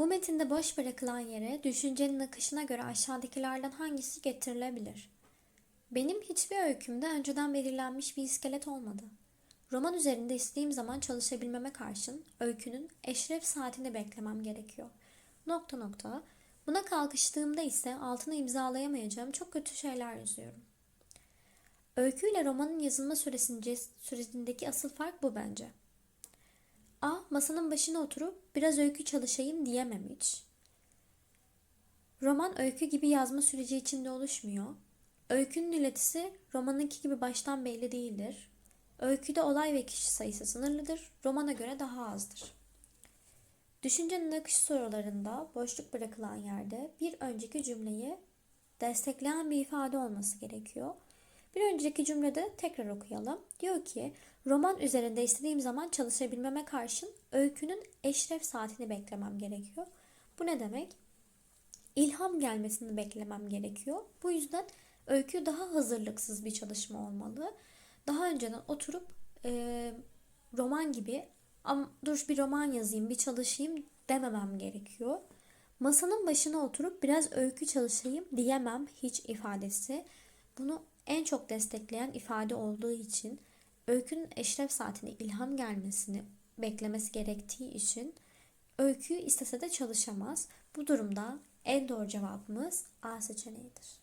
Bu metinde boş bırakılan yere düşüncenin akışına göre aşağıdakilerden hangisi getirilebilir? Benim hiçbir öykümde önceden belirlenmiş bir iskelet olmadı. Roman üzerinde istediğim zaman çalışabilmeme karşın öykünün eşref saatini beklemem gerekiyor. Nokta nokta. Buna kalkıştığımda ise altına imzalayamayacağım çok kötü şeyler yazıyorum. Öyküyle romanın yazılma sürecindeki asıl fark bu bence. A. Masanın başına oturup biraz öykü çalışayım diyemem hiç. Roman öykü gibi yazma süreci içinde oluşmuyor. Öykünün iletisi romanınki gibi baştan belli değildir. Öyküde olay ve kişi sayısı sınırlıdır, romana göre daha azdır. Düşüncenin akışı sorularında boşluk bırakılan yerde bir önceki cümleyi destekleyen bir ifade olması gerekiyor. Bir önceki cümlede tekrar okuyalım. Diyor ki roman üzerinde istediğim zaman çalışabilmeme karşın öykünün eşref saatini beklemem gerekiyor. Bu ne demek? İlham gelmesini beklemem gerekiyor. Bu yüzden öykü daha hazırlıksız bir çalışma olmalı. Daha önceden oturup e, roman gibi Am dur bir roman yazayım, bir çalışayım dememem gerekiyor. Masanın başına oturup biraz öykü çalışayım diyemem hiç ifadesi. Bunu en çok destekleyen ifade olduğu için öykünün eşref saatine ilham gelmesini beklemesi gerektiği için öyküyü istese de çalışamaz. Bu durumda en doğru cevabımız A seçeneğidir.